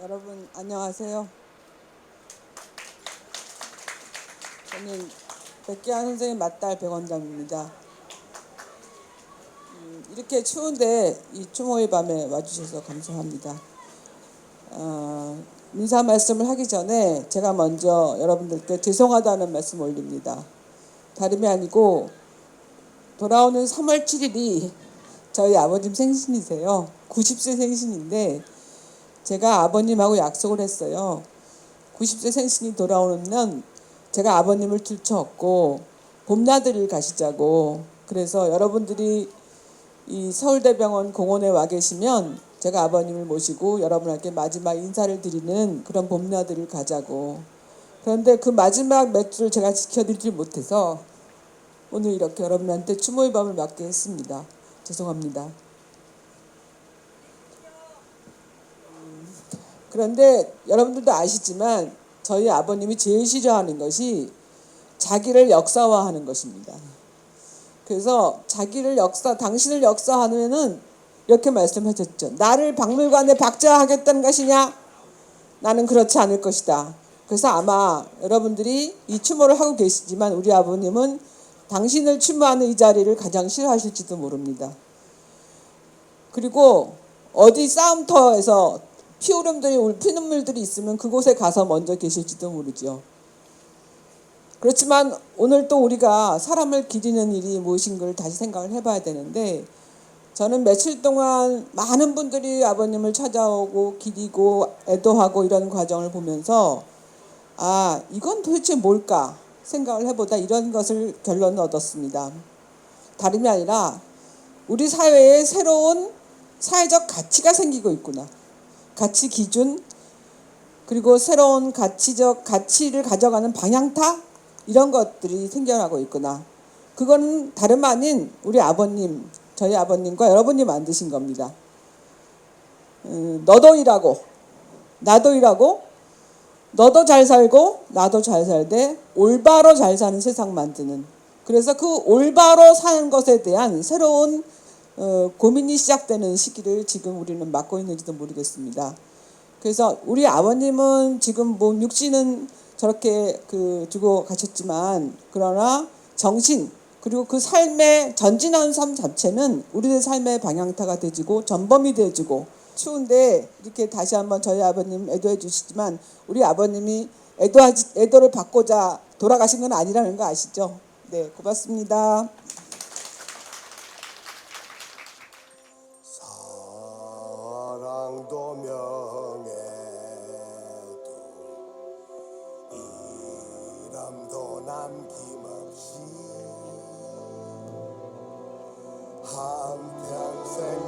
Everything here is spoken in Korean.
여러분 안녕하세요. 저는 백기환 선생님 맞딸 백원장입니다. 음, 이렇게 추운데 이 추모의 밤에 와주셔서 감사합니다. 어, 인사 말씀을 하기 전에 제가 먼저 여러분들께 죄송하다는 말씀 올립니다. 다름이 아니고 돌아오는 3월 7일이 저희 아버님 생신이세요. 90세 생신인데 제가 아버님하고 약속을 했어요. 90세 생신이 돌아오면 제가 아버님을 들쳐업고 봄나들이를 가시자고. 그래서 여러분들이 이 서울대병원 공원에 와 계시면 제가 아버님을 모시고 여러분에게 마지막 인사를 드리는 그런 봄나들이를 가자고. 그런데 그 마지막 몇 주를 제가 지켜드리지 못해서 오늘 이렇게 여러분한테 추모의 밤을 맞게 했습니다. 죄송합니다. 그런데 여러분들도 아시지만 저희 아버님이 제일 싫어하는 것이 자기를 역사화하는 것입니다. 그래서 자기를 역사, 당신을 역사하면은 이렇게 말씀하셨죠. 나를 박물관에 박제하겠다는 것이냐? 나는 그렇지 않을 것이다. 그래서 아마 여러분들이 이 추모를 하고 계시지만 우리 아버님은 당신을 추모하는 이 자리를 가장 싫어하실지도 모릅니다. 그리고 어디 싸움터에서 피오름들이 피눈물들이 있으면 그곳에 가서 먼저 계실지도 모르죠. 그렇지만 오늘 또 우리가 사람을 기리는 일이 무엇인가를 다시 생각을 해봐야 되는데 저는 며칠 동안 많은 분들이 아버님을 찾아오고 기리고 애도하고 이런 과정을 보면서 아 이건 도대체 뭘까 생각을 해보다 이런 것을 결론을 얻었습니다. 다름이 아니라 우리 사회에 새로운 사회적 가치가 생기고 있구나. 가치 기준 그리고 새로운 가치적 가치를 가져가는 방향타 이런 것들이 생겨나고 있구나. 그건 다름 아닌 우리 아버님, 저희 아버님과 여러분이 만드신 겁니다. 음, 너도 일하고 나도 일하고 너도 잘 살고 나도 잘 살되 올바로 잘 사는 세상 만드는 그래서 그 올바로 사는 것에 대한 새로운 어, 고민이 시작되는 시기를 지금 우리는 맞고 있는지도 모르겠습니다. 그래서 우리 아버님은 지금 뭐 육신은 저렇게 그 주고 가셨지만 그러나 정신 그리고 그 삶의 전진하는 삶 자체는 우리의 삶의 방향타가 되지고 전범이 되지고 추운데 이렇게 다시 한번 저희 아버님 애도해 주시지만 우리 아버님이 애도하지 애도를 받고자 돌아가신 건 아니라는 거 아시죠? 네, 고맙습니다. I'm, saying.